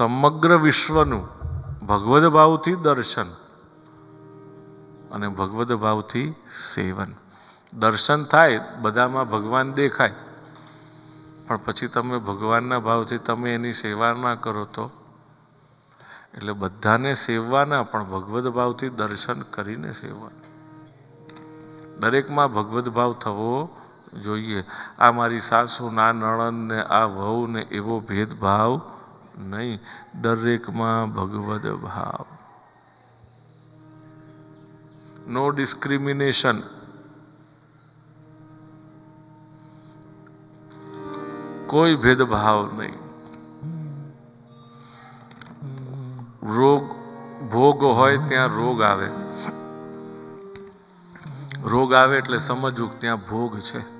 સમગ્ર વિશ્વનું ભગવદ ભાવથી દર્શન અને ભગવદ ભાવથી સેવન. દર્શન થાય, બધામાં ભગવાન દેખાય, પણ પછી તમે ભગવાનના ભાવથી તમે એની સેવા ના કરો તો? એટલે બધાને સેવવાના, પણ ભગવદ ભાવથી દર્શન કરીને સેવવાના. દરેકમાં ભગવદ ભાવ થવો જોઈએ. આ મારી સાસુ, ના નણંદ ને આ વહુ ને એવો ભેદભાવ નહીં, દરેકમાં ભગવદ ભાવ. નો ડિસ્ક્રિમિનેશન કોઈ ભેદભાવ નહીં. રોગ, ભોગ હોય ત્યાં રોગ આવે. રોગ આવે એટલે સમજવું ત્યાં ભોગ છે.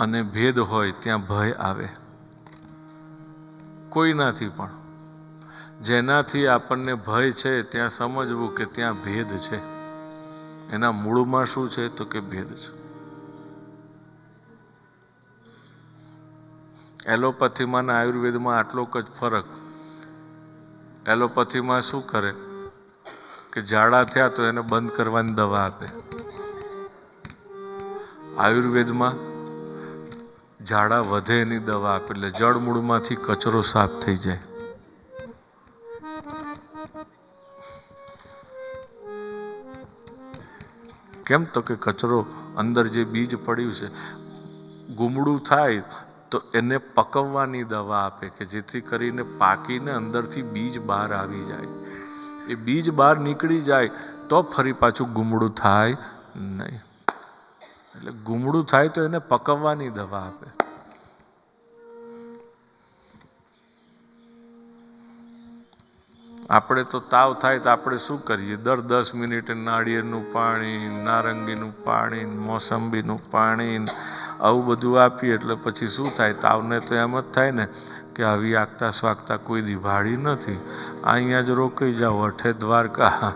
અને ભેદ હોય ત્યાં ભય આવે. કોઈનાથી પણ. જેનાથી આપણને ભય છે, ત્યાં સમજવું કે ત્યાં ભેદ છે. એના મૂળમાં શું છે તો કે ભેદ છે. એલોપેથીમાં અને આયુર્વેદમાં આટલો જ ફરક. એલોપેથીમાં શું કરે? કે ઝાડા થયા તો એને બંધ કરવાની દવા આપે. આયુર્વેદમાં ઝાડા વધે એની દવા આપે, એટલે જળમૂળમાંથી કચરો સાફ થઈ જાય. કેમ તો કે કચરો અંદર જે બીજ પડ્યું છે, ગુમડું થાય તો એને પકવવાની દવા આપે કે જેથી કરીને પાકીને અંદરથી બીજ બહાર આવી જાય. એ બીજ બહાર નીકળી જાય તો ફરી પાછું ગુમડું થાય નહીં. એટલે ગુમડું થાય તો એને પકવવાની દવા આપે. આપણે તો તાવ થાય તો આપણે શું કરીએ? દર દસ મિનિટે નાળિયેરનું પાણી, નારંગીનું પાણી, મોસંબીનું પાણી, આવું બધું આપીએ એટલે પછી શું થાય? તાવને તો એમ જ થાય ને કે આવી આગતા સ્વાગતા કોઈ દી નથી. અહીંયા જ રોકાઈ જાઓ, અઠે દ્વારકા.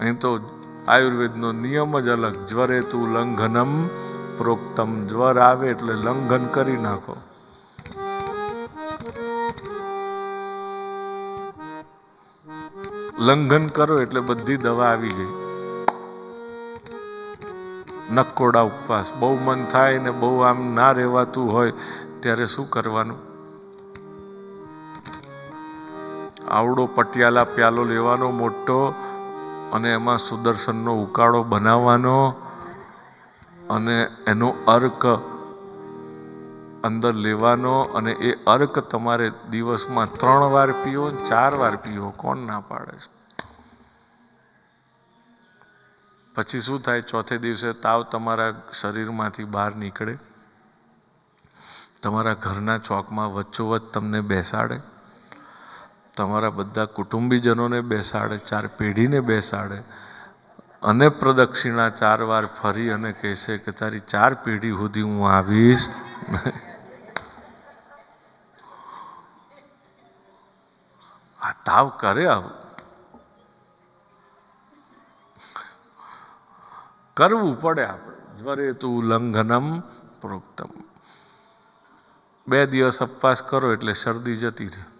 અહીં તો આયુર્વેદનો નિયમ જ અલગ. જ્વરે તું લંઘનમ પ્રોક્તમ. જ્વર આવે એટલે લંઘન કરી નાખો. લંઘન કરો એટલે બધી દવા આવી ગઈ. નકોડા ઉપવાસ. બહુ મન થાય ને બહુ આમ ના રહેવાતું હોય ત્યારે શું કરવાનું? આવડો પટિયાલા પ્યાલો લેવાનો, મોટો અને એમાં સુદર્શનનો ઉકાળો બનાવવાનો અને એનો અર્ક અંદર લેવાનો અને એ અર્ક તમારે દિવસમાં ત્રણ વાર પીવો, ચાર વાર પીવો, કોણ ના પાડે છે? પછી શું થાય? ચોથે દિવસે તાવ તમારા શરીરમાંથી બહાર નીકળે. તમારા ઘરના ચોકમાં વચ્ચોવચ્ચ તમને બેસાડે. તમારા બધા કુટુંબીજનોને બેસાડે, ચાર પેઢીને બેસાડે અને પ્રદક્ષિણા ચાર વાર ફરી અને કહેશે કે તારી ચાર પેઢી સુધી હું આવીશ. આ તાવ કરે આવું. કરવું પડે આપણે. જ્વરે તું ઉલ્લંઘનમ પ્રોક્તમ. બે દિવસ ઉપવાસ કરો એટલે શરદી જતી રહે.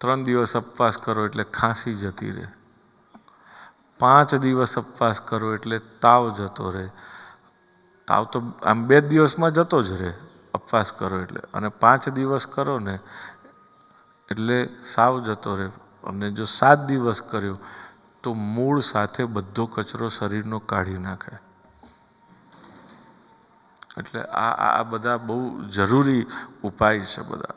ત્રણ દિવસ ઉપવાસ કરો એટલે ખાંસી જતી રહે. પાંચ દિવસ ઉપવાસ કરો એટલે તાવ જતો રહે. તાવ તો આમ બે દિવસમાં જતો જ રહે ઉપવાસ કરો એટલે. અને પાંચ દિવસ કરો ને એટલે સાવ જતો રહે. અને જો સાત દિવસ કર્યો તો મૂળ સાથે બધો કચરો શરીરનો કાઢી નાખે. એટલે આ આ બધા બહુ જરૂરી ઉપાય છે બધા.